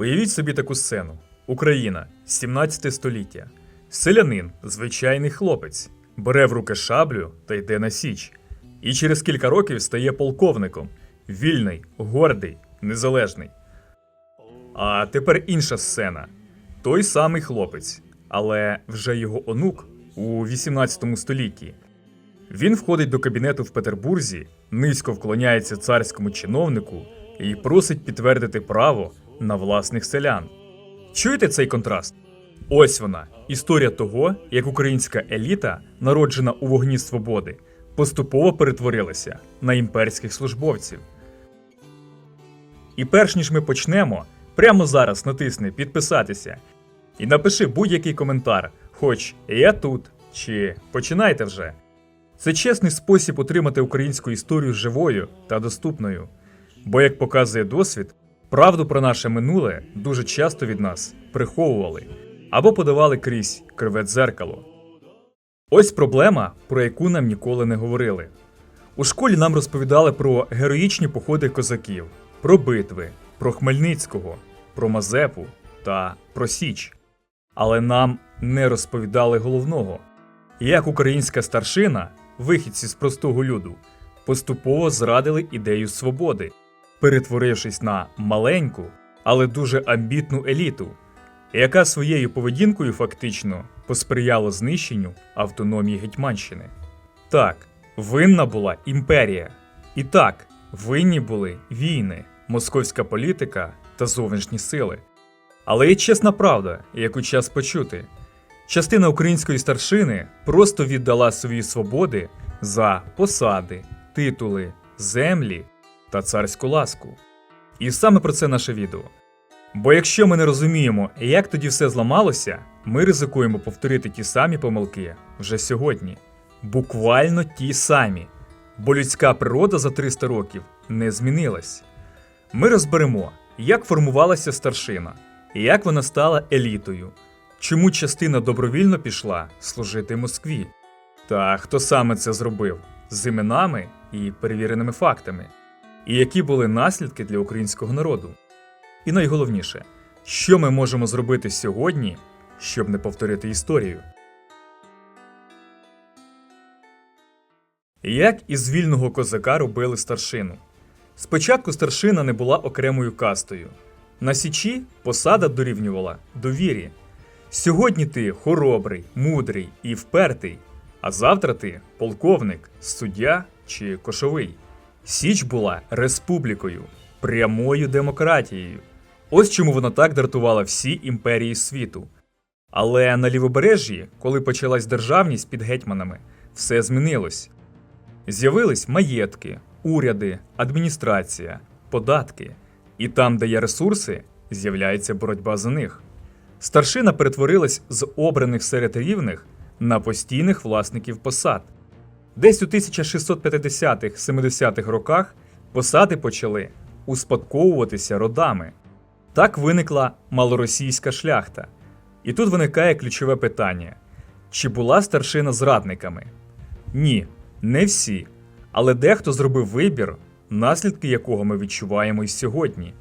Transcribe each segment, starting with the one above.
Уявіть собі таку сцену: Україна, 17 століття. Селянин, звичайний хлопець, бере в руки шаблю та йде на січ. І через кілька років стає полковником. Вільний, гордий, незалежний. А тепер інша сцена. Той самий хлопець, але вже його онук у 18 столітті. Він входить до кабінету в Петербурзі, низько вклоняється царському чиновнику і просить підтвердити право на власних селян. Чуєте цей контраст? Ось вона історія того, як українська еліта, народжена у вогні свободи, поступово перетворилася на імперських службовців. І перш ніж ми почнемо, прямо зараз натисни підписатися і напиши будь-який коментар, хоч я тут, чи починайте вже. Це чесний спосіб утримати українську історію живою та доступною. Бо, як показує досвід, правду про наше минуле дуже часто від нас приховували або подавали крізь криве дзеркало. Ось проблема, про яку нам ніколи не говорили. У школі нам розповідали про героїчні походи козаків, про битви, про Хмельницького, про Мазепу та про Січ. Але нам не розповідали головного, як українська старшина, вихідці з простого люду, поступово зрадили ідею свободи, перетворившись на маленьку, але дуже амбітну еліту, яка своєю поведінкою фактично посприяла знищенню автономії Гетьманщини. Так, винна була імперія. І так, винні були війни, московська політика та зовнішні сили. Але є чесна правда, яку час почути. Частина української старшини просто віддала свої свободи за посади, титули, землі та царську ласку. І саме про це наше відео. Бо якщо ми не розуміємо, як тоді все зламалося, ми ризикуємо повторити ті самі помилки вже сьогодні. Буквально ті самі. Бо людська природа за 300 років не змінилась. Ми розберемо, як формувалася старшина, як вона стала елітою, чому частина добровільно пішла служити Москві, та хто саме це зробив з іменами і перевіреними фактами, і які були наслідки для українського народу. І найголовніше, що ми можемо зробити сьогодні, щоб не повторити історію. Як із вільного козака робили старшину? Спочатку старшина не була окремою кастою. На січі посада дорівнювала довірі. Сьогодні ти хоробрий, мудрий і впертий, а завтра ти полковник, суддя чи кошовий. Січ була республікою, прямою демократією. Ось чому вона так дратувала всі імперії світу. Але на лівобережжі, коли почалась державність під гетьманами, все змінилось. З'явились маєтки, уряди, адміністрація, податки. І там, де є ресурси, з'являється боротьба за них. Старшина перетворилась з обраних серед рівних на постійних власників посад. Десь у 1650-70-х роках посади почали успадковуватися родами. Так виникла малоросійська шляхта. І тут виникає ключове питання: чи була старшина зрадниками? Ні, не всі. Але дехто зробив вибір, наслідки якого ми відчуваємо й сьогодні.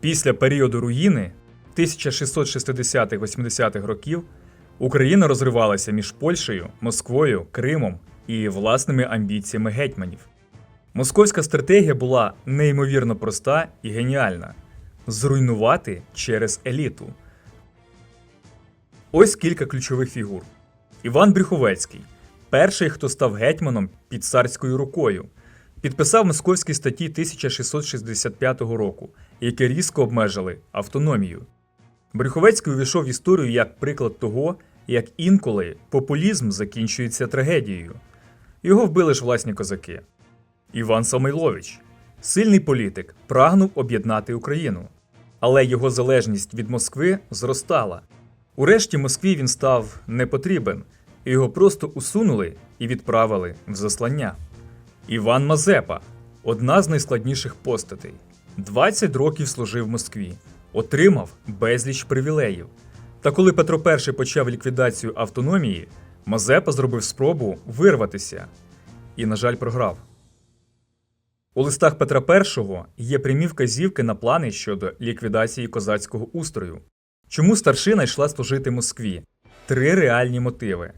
Після періоду руїни 1660-80-х років Україна розривалася між Польщею, Москвою, Кримом і власними амбіціями гетьманів. Московська стратегія була неймовірно проста і геніальна зруйнувати через еліту. Ось кілька ключових фігур: Іван Брюховецький, перший, хто став гетьманом під царською рукою, підписав московські статті 1665 року, які різко обмежили автономію. Брюховецький увійшов в історію як приклад того, як інколи популізм закінчується трагедією. Його вбили ж власні козаки. Іван Самойлович, сильний політик, прагнув об'єднати Україну, але його залежність від Москви зростала. Урешті Москві він став непотрібен, і його просто усунули і відправили в заслання. Іван Мазепа одна з найскладніших постатей. 20 років служив в Москві, отримав безліч привілеїв. Та коли Петро І почав ліквідацію автономії, Мазепа зробив спробу вирватися і, на жаль, програв. У листах Петра І є прямі вказівки на плани щодо ліквідації козацького устрою. Чому старшина йшла служити Москві? Три реальні мотиви.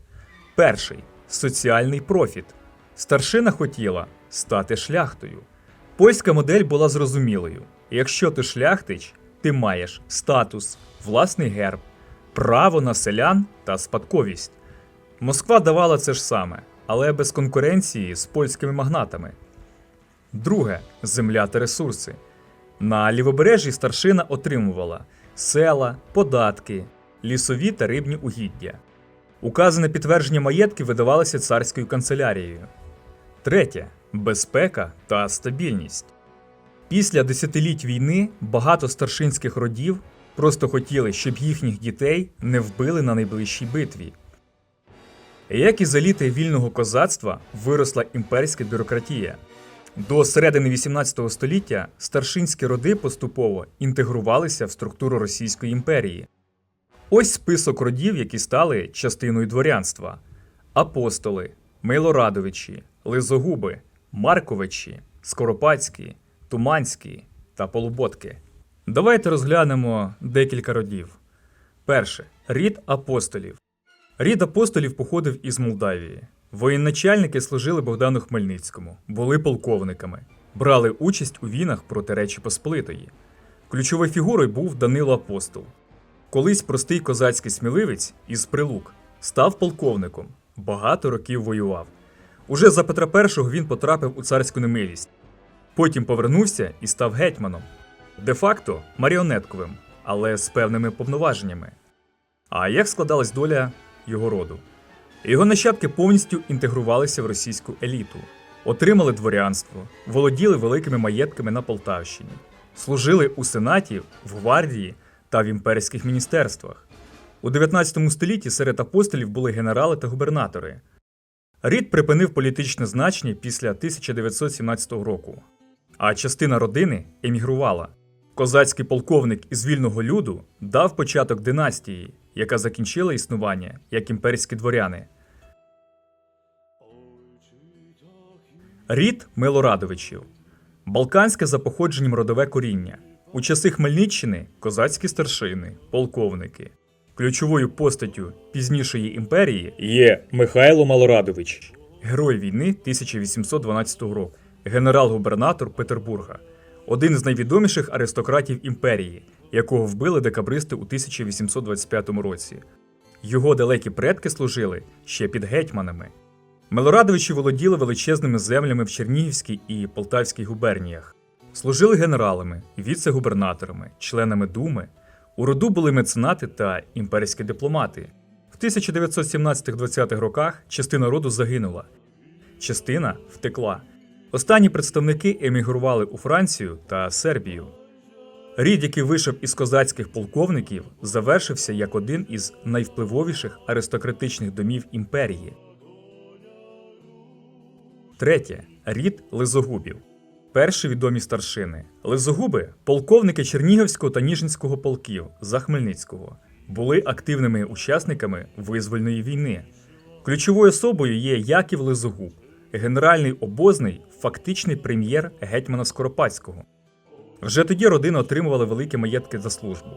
Перший соціальний профіт. Старшина хотіла стати шляхтою. Польська модель була зрозумілою. Якщо ти шляхтич, ти маєш статус, власний герб, право на селян та спадковість. Москва давала це ж саме, але без конкуренції з польськими магнатами. Друге земля та ресурси. На лівобережжі старшина отримувала села, податки, лісові та рибні угіддя. Указане підтвердження маєтків видавалося царською канцелярією. Третє безпека та стабільність. Після десятиліть війни багато старшинських родів просто хотіли, щоб їхніх дітей не вбили на найближчій битві. Як і за літи вільного козацтва виросла імперська бюрократія. До середини 18 століття старшинські роди поступово інтегрувалися в структуру Російської імперії. Ось список родів, які стали частиною дворянства: апостоли, Милорадовичі, Лизогуби, Марковичі, Скоропадські, Туманські та Полуботки. Давайте розглянемо декілька родів. Перше рід апостолів. Рід апостолів походив із Молдавії. Воєначальники служили Богдану Хмельницькому, були полковниками, брали участь у війнах проти Речі Посполитої. Ключовою фігурою був Данило Апостол. Колись простий козацький сміливець із прилук став полковником, багато років воював. Уже за Петра І він потрапив у царську немилість. Потім повернувся і став гетьманом, де-факто маріонетковим, але з певними повноваженнями. А як складалась доля його роду? Його нащадки повністю інтегрувалися в російську еліту, отримали дворянство, володіли великими маєтками на Полтавщині, служили у сенаті, в гвардії та в імперських міністерствах. У 19 столітті серед апостолів були генерали та губернатори. Рід припинив політичне значення після 1917 року, а частина родини емігрувала. Козацький полковник із вільного люду дав початок династії, яка закінчила існування як імперські дворяни. Рід Милорадовичів Балканське за походженням родове коріння. У часи Хмельниччини козацькі старшини, полковники. Ключовою постаттю пізнішої імперії є Михайло Малорадович, герой війни 1812 року, генерал-губернатор Петербурга, один з найвідоміших аристократів імперії, якого вбили декабристи у 1825 році. Його далекі предки служили ще під гетьманами. Милорадовичі володіли величезними землями в Чернігівській і Полтавській губерніях, служили генералами, віце-губернаторами, членами думи. У роду були меценати та імперські дипломати. В 1917-20-х роках частина роду загинула, частина втекла. Останні представники емігрували у Францію та Сербію. Рід, який вийшов із козацьких полковників, завершився як один із найвпливовіших аристократичних домів імперії. Третє рід Лизогубів. Перші відомі старшини. Лизогуби полковники Чернігівського та Ніжинського полків за Хмельницького, були активними учасниками визвольної війни. Ключовою особою є Яків Лизогуб, генеральний обозний, фактичний прем'єр гетьмана Скоропадського. Вже тоді родина отримувала великі маєтки за службу.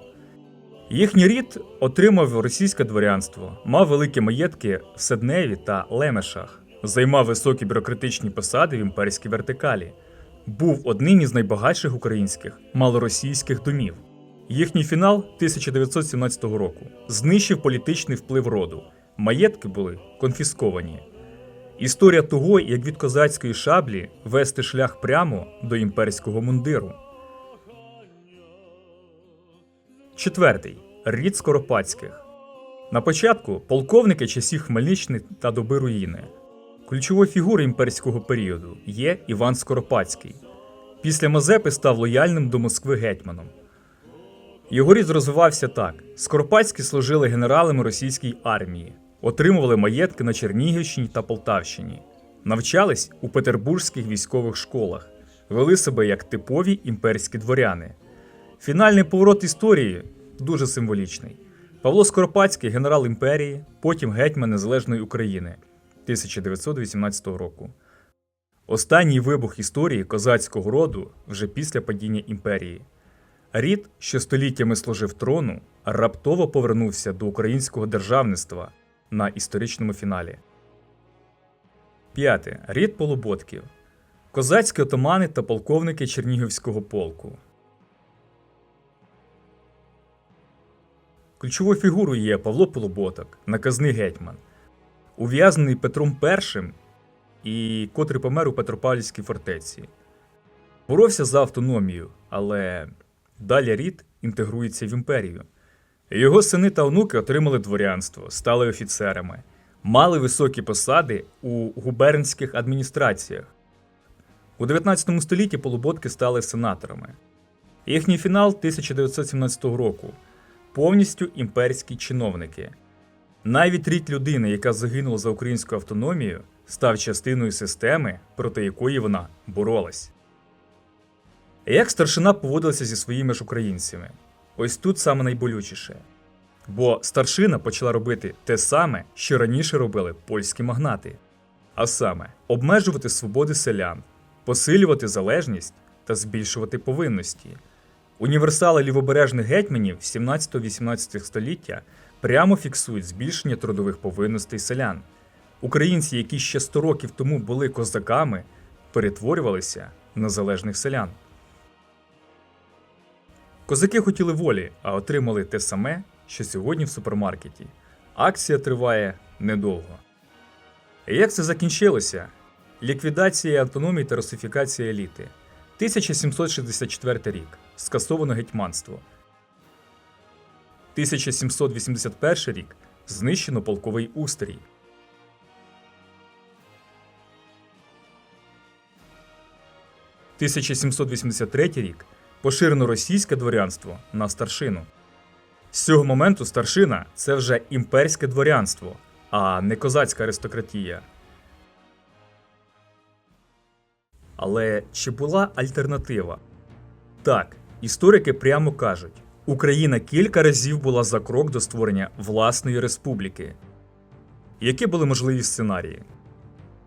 Їхній рід отримав російське дворянство, мав великі маєтки в Седневі та Лемешах, займав високі бюрократичні посади в імперській вертикалі, був одним із найбагатших українських малоросійських домів. Їхній фінал 1917 року знищив політичний вплив роду. Маєтки були конфісковані. Історія того, як від козацької шаблі вести шлях прямо до імперського мундиру. Четвертий рід Скоропадських. На початку полковники часів Хмельниччини та доби руїни. Ключовою фігурою імперського періоду є Іван Скоропадський. Після Мазепи став лояльним до Москви гетьманом. Його рід розвивався так: Скоропадські служили генералами російської армії, отримували маєтки на Чернігівщині та Полтавщині, навчались у петербурзьких військових школах, вели себе як типові імперські дворяни. Фінальний поворот історії дуже символічний. Павло Скоропадський, генерал імперії, потім гетьман Незалежної України 1918 року. Останній вибух історії козацького роду вже після падіння імперії. Рід, що століттями служив трону, раптово повернувся до українського державництва на історичному фіналі. П'яте. Рід Полуботків. Козацькі отамани та полковники Чернігівського полку. Ключовою фігурою є Павло Полуботок, наказний гетьман, ув'язнений Петром І і котрий помер у Петропавлівській фортеці. Боровся за автономію, але далі рід інтегрується в імперію. Його сини та онуки отримали дворянство, стали офіцерами, мали високі посади у губернських адміністраціях. У 19 столітті полуботки стали сенаторами. Їхній фінал 1917 року повністю імперські чиновники. Навіть рід людини, яка загинула за українську автономію, став частиною системи, проти якої вона боролась. Як старшина поводилася зі своїми ж українцями? Ось тут саме найболючіше. Бо старшина почала робити те саме, що раніше робили польські магнати, а саме обмежувати свободи селян, посилювати залежність та збільшувати повинності. Універсали лівобережних гетьманів 17-18 століття прямо фіксують збільшення трудових повинностей селян. Українці, які ще 100 років тому були козаками, перетворювалися на залежних селян. Козаки хотіли волі, а отримали те саме, що сьогодні в супермаркеті. Акція триває недовго. І Як це закінчилося? Ліквідація автономії та русифікація еліти. 1764 рік. Скасовано гетьманство. 1781 рік. Знищено полковий устрій. – 1783 рік поширено російське дворянство на старшину. З цього моменту старшина це вже імперське дворянство, а не козацька аристократія. Але чи була альтернатива? Так, історики прямо кажуть, Україна кілька разів була за крок до створення власної республіки. Які були можливі сценарії?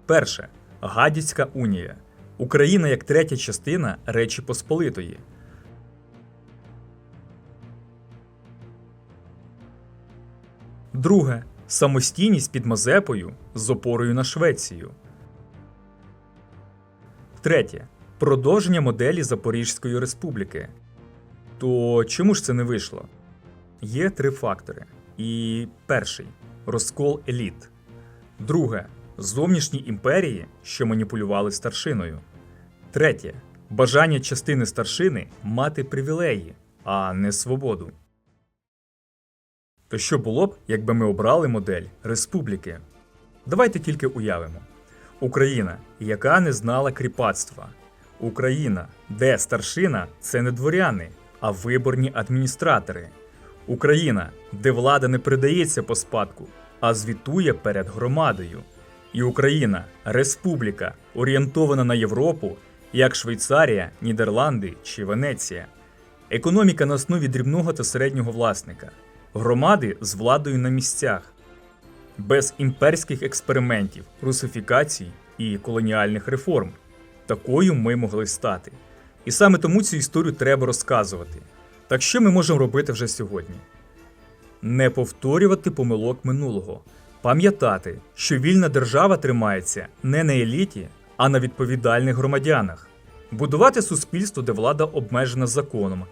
Перше Гадяцька унія. Україна як третя частина Речі Посполитої. Друге самостійність під Мазепою з опорою на Швецію. Третє продовження моделі Запорізької республіки. То чому ж це не вийшло? Є три фактори. І перший розкол еліт. Друге зовнішні імперії, що маніпулювали старшиною. Третє бажання частини старшини мати привілеї, а не свободу. То що було б, якби ми обрали модель республіки? Давайте тільки уявимо: Україна, яка не знала кріпацтва, Україна, де старшина це не дворяни, а виборні адміністратори, Україна, де влада не передається по спадку, а звітує перед громадою, і Україна республіка, орієнтована на Європу, як Швейцарія, Нідерланди чи Венеція, економіка на основі дрібного та середнього власника громади з владою на місцях, без імперських експериментів, русифікацій і колоніальних реформ. Такою ми могли стати. І саме тому цю історію треба розказувати. Так що ми можемо робити вже сьогодні? Не повторювати помилок минулого, пам'ятати, що вільна держава тримається не на еліті, а на відповідальних громадянах, будувати суспільство, де влада обмежена законом,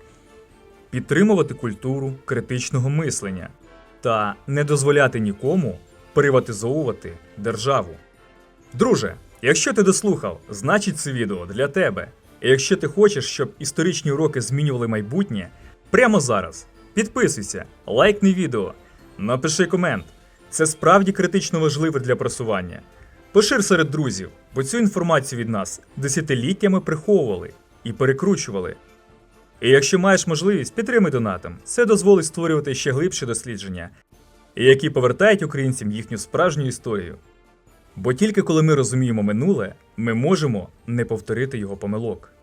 підтримувати культуру критичного мислення та не дозволяти нікому приватизовувати державу. Друже, якщо ти дослухав, значить це відео для тебе. І якщо ти хочеш, щоб історичні уроки змінювали майбутнє, прямо зараз підписуйся, лайкни відео, напиши комент. Це справді критично важливо для просування. Пошир серед друзів, бо цю інформацію від нас десятиліттями приховували і перекручували. І якщо маєш можливість, підтримай донатом. Це дозволить створювати ще глибші дослідження, які повертають українцям їхню справжню історію. Бо тільки коли ми розуміємо минуле, ми можемо не повторити його помилок.